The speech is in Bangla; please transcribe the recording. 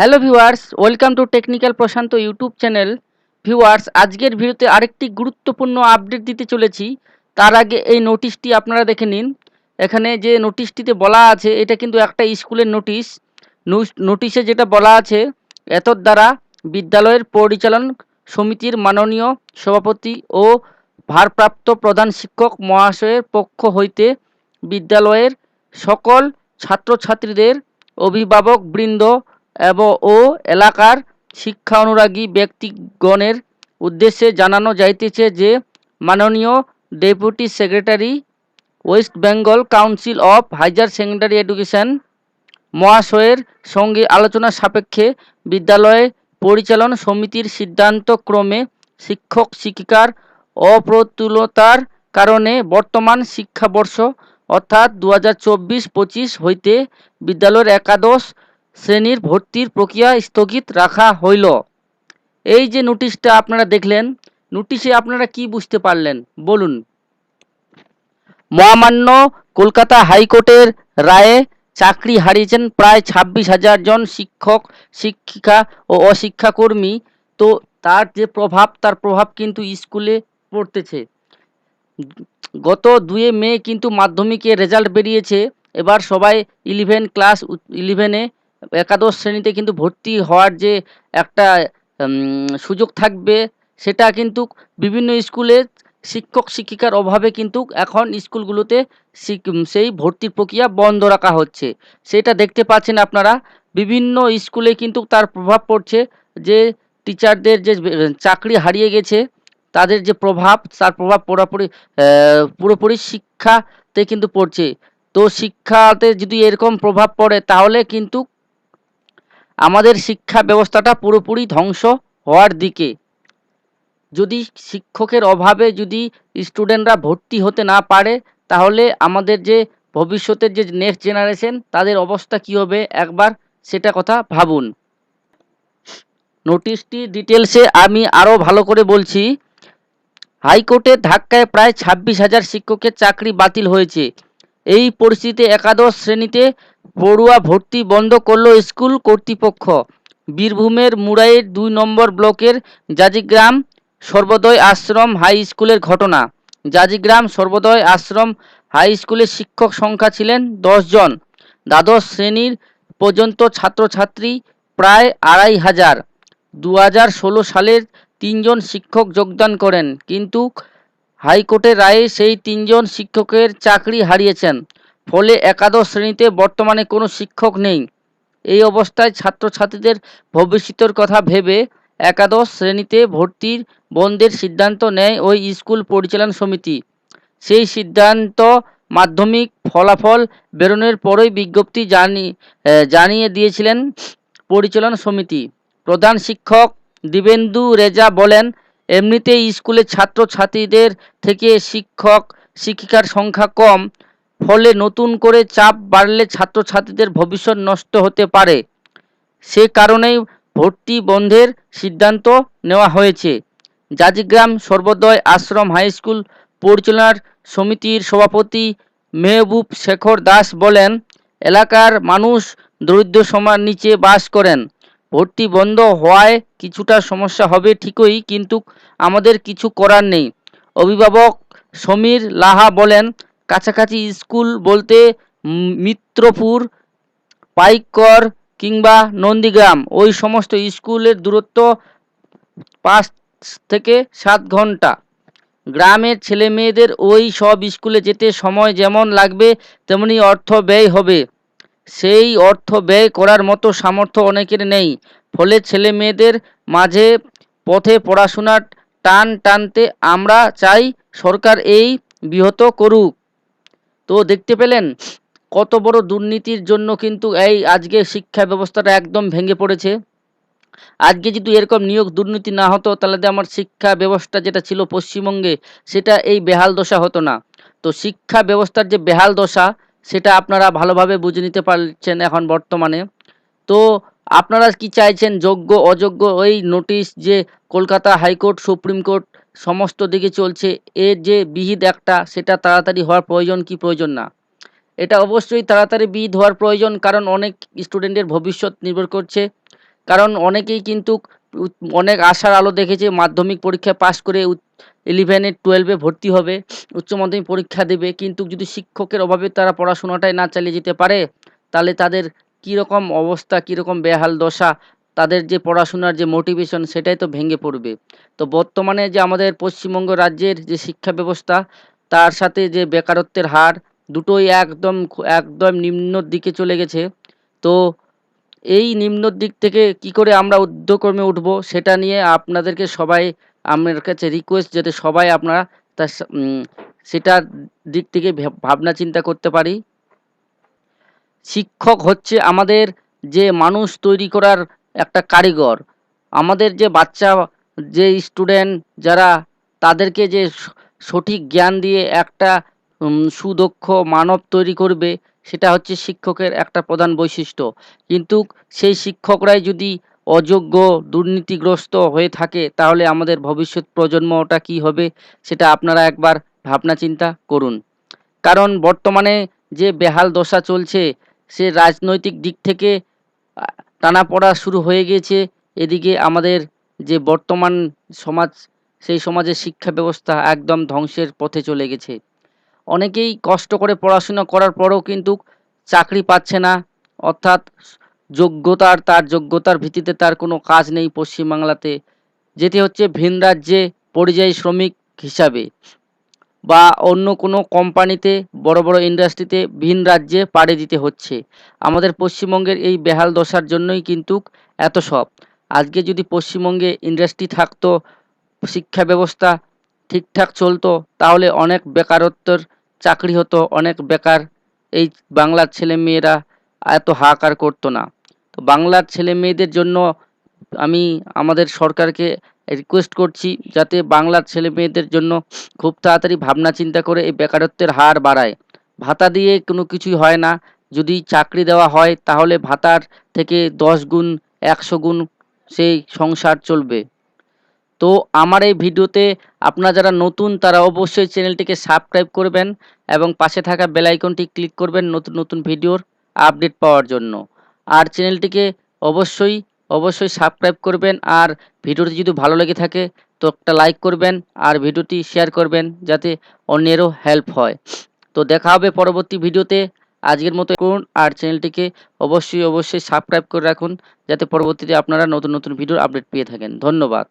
Hello viewers, welcome to technical Prashant YouTube channel. Viewers, আজকের ভিডিওতে আরেকটি গুরুত্বপূর্ণ আপডেট দিতে চলেছি। তার আগে এই নোটিশটি আপনারা দেখে নিন। এখানে যে নোটিশটিতে বলা আছে, এটা কিন্তু একটা স্কুলের নোটিশ। নোটিশে যেটা বলা আছে এতর দ্বারা বিদ্যালয়ের পরিচালন সমিতির মাননীয় সভাপতি ও ভারপ্রাপ্ত প্রধান শিক্ষক মহাশয়ের পক্ষ হইতে বিদ্যালয়ের সকল ছাত্রছাত্রীদের অভিভাবক বৃন্দ এবং ও এলাকার শিক্ষা অনুরাগী ব্যক্তিগণের উদ্দেশ্যে জানানো যাইতেছে যে মাননীয় deputy secretary, West Bengal council of higher secondary education মহাশয়ের সঙ্গে আলোচনা সাপেক্ষে বিদ্যালয় পরিচালন সমিতির সিদ্ধান্ত ক্রমে শিক্ষক শিক্ষিকার অপ্রতুলতার কারণে বর্তমান শিক্ষাবর্ষ অর্থাৎ দু হাজার হইতে বিদ্যালয়ের একাদশ শ্রেণির ভর্তির প্রক্রিয়া স্থগিত রাখা হইল। এই যে নোটিশটা আপনারা দেখলেন, নোটিশে আপনারা কি বুঝতে পারলেন? বলুন। মহামান্য কলকাতা হাইকোর্টের রায়ে চাকরি হারিয়েছেন প্রায় ছাব্বিশ হাজার জন শিক্ষক, শিক্ষিকা ও অশিক্ষাকর্মী। তো তার যে প্রভাব, তার প্রভাব কিন্তু স্কুলে পড়তেছে। গত দুয়ে মে কিন্তু মাধ্যমিকের রেজাল্ট বেরিয়েছে। এবার সবাই ইলেভেন ক্লাস ইলেভেনে একাদশ শ্রেণীতে কিন্তু ভর্তি হওয়ার যে একটা সুযোগ থাকবে, সেটা কিন্তু বিভিন্ন স্কুলে শিক্ষক শিক্ষিকার অভাবে কিন্তু এখন স্কুলগুলোতে সেই ভর্তির প্রক্রিয়া বন্ধ রাখা হচ্ছে। সেটা দেখতে পাচ্ছেন আপনারা, বিভিন্ন স্কুলে কিন্তু তার প্রভাব পড়ছে যে টিচারদের যে চাকরি হারিয়ে গেছে, তাদের যে প্রভাব, তার প্রভাব পুরোপুরি পুরোপুরি শিক্ষাতে কিন্তু পড়ছে। তো শিক্ষাতে যদি এরকম প্রভাব পড়ে, তাহলে কিন্তু আমাদের শিক্ষা ব্যবস্থাটা পুরোপুরি ধ্বংস হওয়ার দিকে। যদি শিক্ষকের অভাবে যদি স্টুডেন্টরা ভর্তি হতে না পারে, তাহলে আমাদের যে ভবিষ্যতের যে নেক্সট জেনারেশন তাদের অবস্থা কী হবে? একবার সেটা কথা ভাবুন। নোটিশটি ডিটেলসে আমি আরও ভালো করে বলছি। হাইকোর্টের ধাক্কায় প্রায় ছাব্বিশ হাজার শিক্ষকের চাকরি বাতিল হয়েছে। এই পরিস্থিতিতে একাদশ শ্রেণীতে পড়ুয়া ভর্তি বন্ধ করল স্কুল কর্তৃপক্ষ। বীরভূমের মুরাইয়ের দুই নম্বর ব্লকের জাজিগ্রাম সর্বোদয় আশ্রম হাই স্কুলের ঘটনা। জাজিগ্রাম সর্বোদয় আশ্রম হাই স্কুলের শিক্ষক সংখ্যা ছিলেন জন। দ্বাদশ শ্রেণির পর্যন্ত ছাত্রছাত্রী প্রায় আড়াই হাজার। দু সালের তিনজন শিক্ষক যোগদান করেন। কিন্তু হাইকোর্টের রায়ে সেই তিনজন শিক্ষকের চাকরি হারিয়েছেন, ফলে একাদশ শ্রেণীতে বর্তমানে কোনো শিক্ষক নেই। এই অবস্থায় ছাত্রছাত্রীদের ভবিষ্যতের কথা ভেবে একাদশ শ্রেণীতে ভর্তির বন্ধের সিদ্ধান্ত নেয় ওই স্কুল পরিচালন সমিতি। সেই সিদ্ধান্ত মাধ্যমিক ফলাফল বেরোনোর পরই বিজ্ঞপ্তি জানি জানিয়ে দিয়েছিলেন পরিচালন সমিতি। প্রধান শিক্ষক দিবেন্দু রেজা বলেন এমনিতেই স্কুলে ছাত্রছাত্রীদের থেকে শিক্ষক, শিক্ষিকার সংখ্যা কম, ফলে নতুন করে চাপ বাড়লে ছাত্রছাত্রীদের ভবিষ্যৎ নষ্ট হতে পারে। সে কারণেই ভর্তি বন্ধের সিদ্ধান্ত নেওয়া হয়েছে। জাজিগ্রাম সর্বোদয় আশ্রম হাই স্কুল পরিচালনার সমিতির সভাপতি মেহবুব শেখর দাস বলেন, এলাকার মানুষ দরিদ্র সমার নিচে বাস করেন। ভর্তি বন্ধ হওয়ায় কিছুটা সমস্যা হবে ঠিকই, কিন্তু আমাদের কিছু করার নেই। অভিভাবক সমীর লাহা বলেন, কাছাকাছি স্কুল বলতে মিত্রপুর, পাইকর কিংবা নন্দীগ্রাম, ওই সমস্ত স্কুলের দূরত্ব পাঁচ থেকে সাত ঘণ্টা। গ্রামের ছেলে মেয়েদের ওই সব স্কুলে যেতে সময় যেমন লাগবে, তেমনি অর্থ ব্যয় হবে। সেই অর্থ ব্যয় করার মতো সামর্থ্য অনেকের নেই। ফলে ছেলে মেয়েদের মাঝে পথে পড়াশোনার টান টানতে আমরা চাই সরকার এই বিহত করুক। তো দেখতে পেলেন, কত বড় দুর্নীতির জন্য কিন্তু এই আজকে শিক্ষা ব্যবস্থাটা একদম ভেঙে পড়েছে। আজকে যদি এরকম নিয়োগ দুর্নীতি না হতো, তাহলে আমার শিক্ষা ব্যবস্থা যেটা ছিল পশ্চিমবঙ্গে, সেটা এই বেহাল দশা হতো না। তো শিক্ষা ব্যবস্থার যে বেহাল দশা সেটা আপনারা ভালোভাবে বুঝে নিতে পারছেন এখন বর্তমানে। তো আপনারা কি চাইছেন যোগ্য, অযোগ্য? ওই নোটিশ যে কলকাতা হাইকোর্ট, সুপ্রিম কোর্ট সমস্ত দিকে চলছে, এর যে বিহিত একটা, সেটা তাড়াতাড়ি হওয়ার প্রয়োজন কি প্রয়োজন না? এটা অবশ্যই তাড়াতাড়ি বিহিত হওয়ার প্রয়োজন, কারণ অনেক স্টুডেন্টের ভবিষ্যৎ নির্ভর করছে। কারণ অনেকেই কিন্তু অনেক আশার আলো দেখেছে, মাধ্যমিক পরীক্ষা পাশ করে ইলেভেনে টুয়েলভে ভর্তি হবে, উচ্চ মাধ্যমিক পরীক্ষা দেবে, কিন্তু যদি শিক্ষকের অভাবে তারা পড়াশোনাটাই না চালিয়ে যেতে পারে, তাহলে তাদের কীরকম অবস্থা, কীরকম বেহাল দশা, তাদের যে পড়াশোনার যে মোটিভেশন সেটাই তো ভেঙে পড়বে। তো বর্তমানে যে আমাদের পশ্চিমবঙ্গ রাজ্যের যে শিক্ষা ব্যবস্থা, তার সাথে যে বেকারত্বের হার, দুটোই একদম একদম নিম্নর দিকে চলে গেছে। তো এই নিম্নর দিক থেকে কি করে আমরা উদ্যোগক্রমে উঠব, সেটা নিয়ে আপনাদেরকে সবাই আমার কাছে রিকোয়েস্ট যাতে সবাই আপনারা তার সেটার দিক থেকে ভেব- ভাবনা চিন্তা করতে পারি। শিক্ষক হচ্ছে আমাদের যে মানুষ তৈরি করার একটা কারিগর। আমাদের যে বাচ্চা, যে স্টুডেন্ট যারা, তাদেরকে যে সঠিক জ্ঞান দিয়ে একটা সুদক্ষ মানব তৈরি করবে, সেটা হচ্ছে শিক্ষকের একটা প্রধান বৈশিষ্ট্য। কিন্তু সেই শিক্ষকরাই যদি অযোগ্য দুর্নীতিগ্রস্ত হয়ে থাকে তাহলে আমাদের ভবিষ্যৎ প্রজন্মটা কি হবে? সেটা আপনারা একবার ভাবনা চিন্তা করুন। কারণ বর্তমানে যে বেহাল দশা চলছে সে রাজনৈতিক দিক থেকে আহ, টানাপোড়া শুরু হয়ে গিয়েছে। এদিকে আমাদের যে বর্তমান সমাজ সেই সমাজের শিক্ষা ব্যবস্থা একদম ধ্বংসের পথে চলে গেছে। অনেকেই কষ্ট করে পড়াশোনা করার পরেও কিন্তু চাকরি পাচ্ছে না। অর্থাৎ যোগ্যতার তার যোগ্যতার ভিত্তিতে তার কোনো কাজ নেই পশ্চিমবাংলাতে যেতে হচ্ছে ভিন রাজ্যে পরিযায়ী শ্রমিক হিসাবে বা অন্য কোনো কোম্পানিতে, বড় বড় ইন্ডাস্ট্রিতে ভিন রাজ্যে পাড়ি দিতে হচ্ছে। আমাদের পশ্চিমবঙ্গের এই বেহাল দশার জন্যই কিন্তু এত সব। আজকে যদি পশ্চিমবঙ্গে ইন্ডাস্ট্রি থাকতো, শিক্ষা ব্যবস্থা ঠিকঠাক চলতো, তাহলে অনেক বেকারত্বর চাকরি হতো, অনেক বেকার এই বাংলার ছেলে মেয়েরা এত হাহাকার করতো না। তো বাংলার ছেলে মেয়েদের জন্য আমি আমাদের সরকারকে রিকোয়েস্ট করছি যাতে বাংলার ছেলে মেয়েদের জন্য খুব তাড়াতাড়ি ভাবনা চিন্তা করে এই বেকারত্বের হার বাড়ায়। ভাতা দিয়ে কোনো কিছুই হয় না। যদি চাকরি দেওয়া হয় তাহলে ভাতার থেকে দশ গুণ, একশো গুণ সেই সংসার চলবে। তো আমার এই ভিডিওতে আপনারা যারা নতুন তারা অবশ্যই চ্যানেলটিকে সাবস্ক্রাইব করবেন এবং পাশে থাকা বেল আইকনটি ক্লিক করবেন নতুন নতুন ভিডিওর আপডেট পাওয়ার জন্য। আর চ্যানেলটিকে অবশ্যই অবশ্যই সাবস্ক্রাইব করবেন। আর ভিডিওটি যদি ভালো লেগে থাকে, তো একটা লাইক করবেন আর ভিডিওটি শেয়ার করবেন যাতে অন্যেরও হেল্প হয়। তো দেখা হবে পরবর্তী ভিডিওতে। আজকের মতো করুন আর চ্যানেলটিকে অবশ্যই অবশ্যই সাবস্ক্রাইব করে রাখুন যাতে পরবর্তীতে আপনারা নতুন নতুন ভিডিওর আপডেট পেয়ে থাকেন। ধন্যবাদ।